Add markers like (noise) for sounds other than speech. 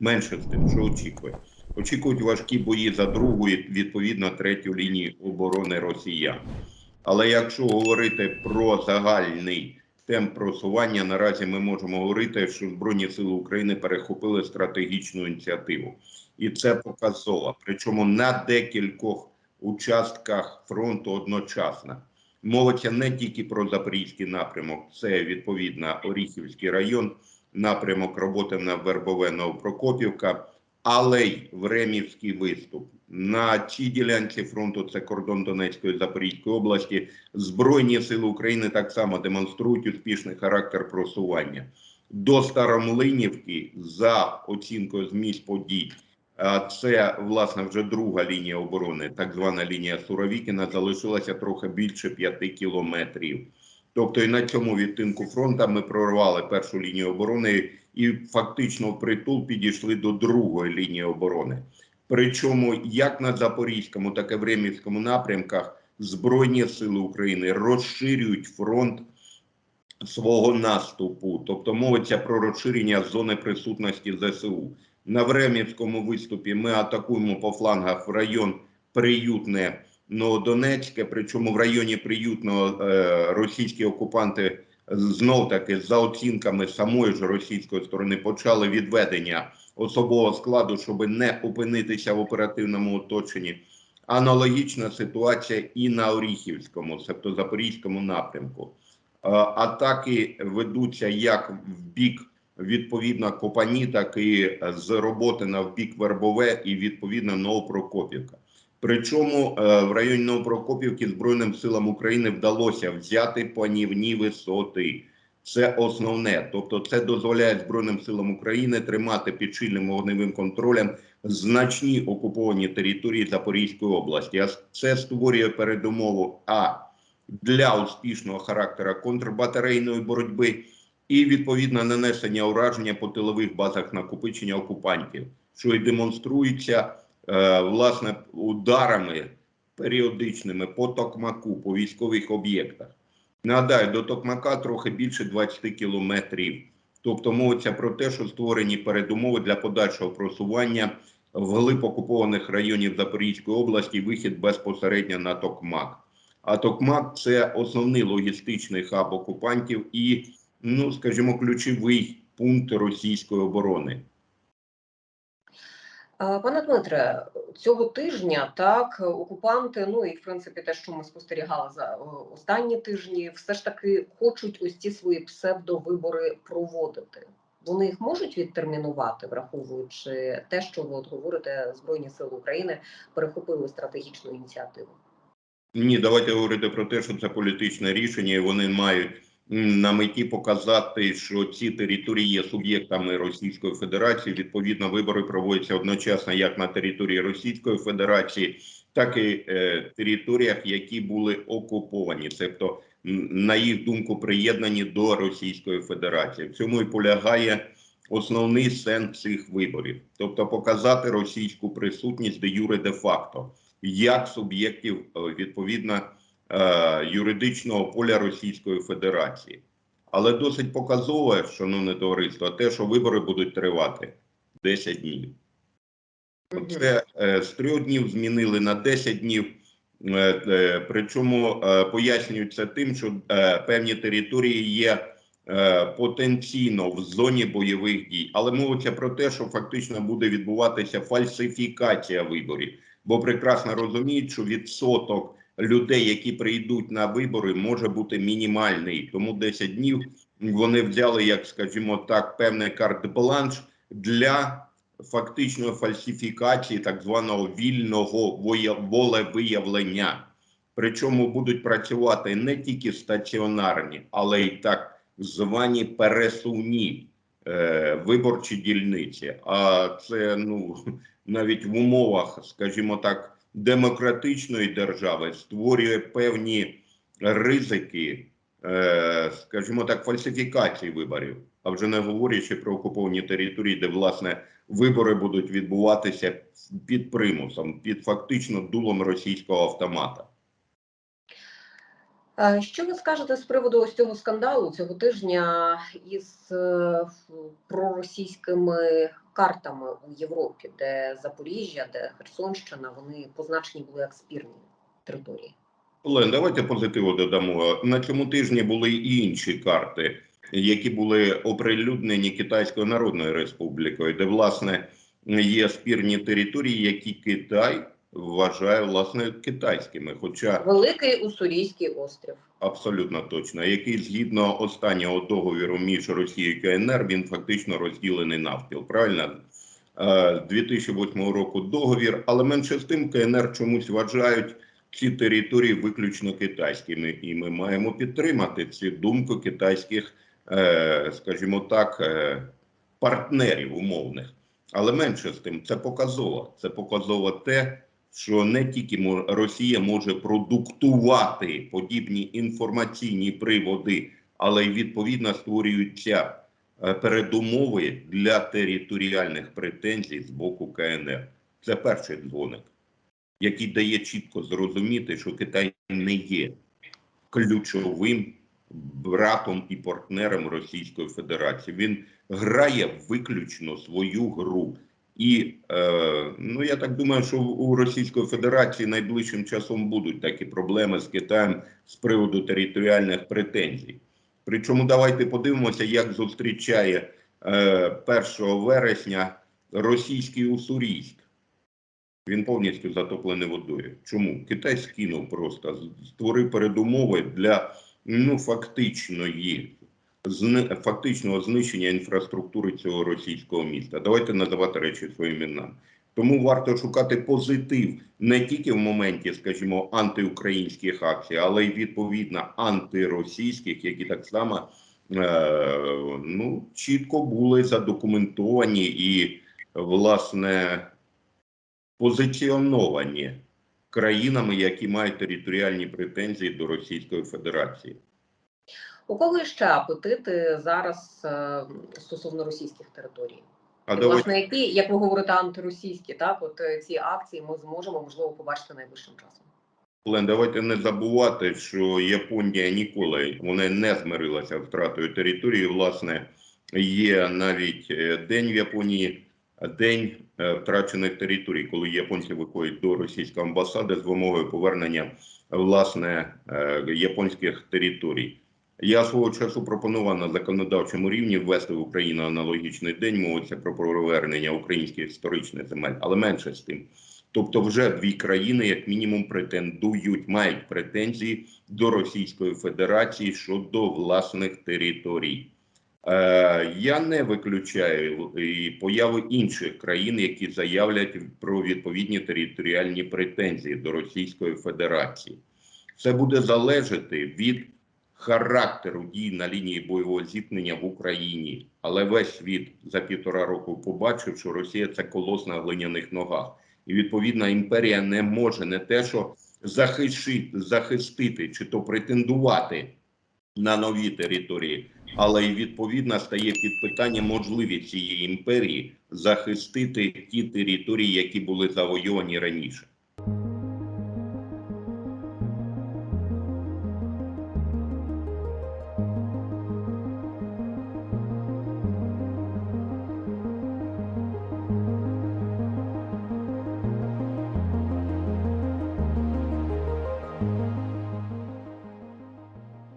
Менше з тим, що очікує. Очікують важкі бої за другу і відповідно третю лінію оборони росіян. Але якщо говорити про загальний темп просування, наразі ми можемо говорити, що Збройні Сили України перехопили стратегічну ініціативу, і це показово. Причому на декількох участках фронту одночасно. Мовиться не тільки про Запорізький напрямок, це відповідно Оріхівський район, напрямок роботи на Вербове Новопрокопівка, але й Времівський виступ. На цій ділянці фронту це кордон Донецької Запорізької області. Збройні сили України так само демонструють успішний характер просування. До Старомлинівки за оцінкою з місць подій. Це власне вже друга лінія оборони, так звана лінія Суровікіна, залишилася трохи більше п'яти кілометрів. Тобто, і на цьому відтинку фронту ми прорвали першу лінію оборони і фактично в притул підійшли до другої лінії оборони. Причому як на Запорізькому, так і Времівському напрямках Збройні сили України розширюють фронт свого наступу, тобто мовиться про розширення зони присутності ЗСУ. На Времівському виступі ми атакуємо по флангах в район Приютне Новодонецьке, причому в районі Приютного е, російські окупанти знов таки за оцінками самої ж російської сторони почали відведення особового складу, щоб не опинитися в оперативному оточенні. Аналогічна ситуація і на Оріхівському, тобто Запорізькому напрямку. Атаки ведуться як в бік відповідно Копані, так і з роботи на в бік Вербове і відповідно Новопрокопівка. Причому е, в районі Новопрокопівки Збройним силам України вдалося взяти панівні висоти. Це основне, тобто це дозволяє Збройним силам України тримати під чільним вогневим контролем значні окуповані території Запорізької області. Це створює передумову а для успішного характера контрбатарейної боротьби і відповідно нанесення ураження по тилових базах накопичення окупантів, що і демонструється власне ударами періодичними по токмаку, по військових об'єктах. Нагадаю, до Токмака трохи більше 20 кілометрів. Тобто мовиться про те, що створені передумови для подальшого просування вглиб окупованих районів Запорізької області, вихід безпосередньо на Токмак. А Токмак це основний логістичний хаб окупантів і, ну скажімо, ключовий пункт російської оборони. Пане Дмитре, цього тижня так окупанти, ну і в принципі те, що ми спостерігали за е, останні тижні, все ж таки хочуть ось ці свої псевдовибори проводити. Вони їх можуть відтермінувати, враховуючи те, що ви от говорите, Збройні Сили України перехопили стратегічну ініціативу. Ні, давайте говорити про те, що це політичне рішення, і вони мають на меті показати, що ці території є суб'єктами Російської Федерації. Відповідно, вибори проводяться одночасно як на території Російської Федерації, так і е, територіях, які були окуповані, тобто на їх думку приєднані до Російської Федерації. В цьому і полягає основний сенс цих виборів, тобто показати російську присутність де юре де факто як суб'єктів е, відповідно юридичного поля Російської Федерації. Але досить показове, шановне товариство, те, що вибори будуть тривати 10 днів. Це е, з трьох днів змінили на 10 днів. Е, е, Причому е, пояснюють це тим, що е, певні території є е, потенційно в зоні бойових дій, але мовиться про те, що фактично буде відбуватися фальсифікація виборів, бо прекрасно розуміють, що відсоток людей, які прийдуть на вибори, може бути мінімальний. Тому 10 днів вони взяли, як скажімо так, певний карт-бланш для фактичної фальсифікації так званого вільного волевиявлення. Причому будуть працювати не тільки стаціонарні, але й так звані пересувні е, виборчі дільниці. А це ну (laughs) навіть в умовах, скажімо так, демократичної держави створює певні ризики, е, скажімо так, фальсифікації виборів. А вже не говорячи про окуповані території, де власне вибори будуть відбуватися під примусом, під фактично дулом російського автомата. Що ви скажете з приводу ось цього скандалу цього тижня із е, проросійськими картами у Європі, де Запоріжжя, де Херсонщина, вони позначені були як спірні території. Олен, давайте позитиву додамо. На цьому тижні були і інші карти, які були оприлюднені Китайською Народною Республікою, де власне є спірні території, які Китай вважає власне китайськими. Хоча Великий Уссурійський острів. Абсолютно точно, який згідно останнього договіру між Росією і КНР він фактично розділений навпіл. Правильно? Е, 2008 року договір, але менше з тим КНР чомусь вважають ці території виключно китайськими, і ми маємо підтримати цю думку китайських, е, скажімо так, е, партнерів умовних. Але менше з тим, це показово. Це показово те, що не тільки Росія може продуктувати подібні інформаційні приводи, але й відповідно створюються е, передумови для територіальних претензій з боку КНР. Це перший дзвоник, який дає чітко зрозуміти, що Китай не є ключовим братом і партнером Російської Федерації. Він грає виключно свою гру. І е, ну я так думаю, що у Російської Федерації найближчим часом будуть такі проблеми з Китаєм з приводу територіальних претензій. Причому давайте подивимося, як зустрічає е, 1 вересня російський Уссурійськ. Він повністю затоплений водою. Чому? Китай скинув просто, створив передумови для ну, фактичної фактичного знищення інфраструктури цього російського міста. Давайте називати речі своїми іменами. Тому варто шукати позитив не тільки в моменті, скажімо, антиукраїнських акцій, але й відповідно антиросійських, які так само е, ну, чітко були задокументовані і, власне, позиціоновані країнами, які мають територіальні претензії до Російської Федерації. У кого ще апетити зараз е, стосовно російських територій? А І, власне, які, як ви говорите, антиросійські, так от е, ці акції ми зможемо можливо побачити найближчим часом. Олен, давайте не забувати, що Японія ніколи вона не змирилася з втратою території. Власне, є навіть е, день в Японії, день втрачених територій, коли японці виходять до російської амбасади з вимогою повернення власне японських територій. Я свого часу пропонував на законодавчому рівні ввести в Україну аналогічний день. Мовиться про повернення українських історичних земель, але менше з тим. Тобто, вже дві країни, як мінімум, претендують, мають претензії до Російської Федерації щодо власних територій. Е, я не виключаю і появи інших країн, які заявлять про відповідні територіальні претензії до Російської Федерації. Це буде залежати від характеру дій на лінії бойового зіткнення в Україні. Але весь світ за півтора року побачив, що Росія це колос на глиняних ногах. І відповідна імперія не може не те, що захищити, захистити чи то претендувати на нові території, але й відповідно стає під питання можливість цієї імперії захистити ті території, які були завойовані раніше.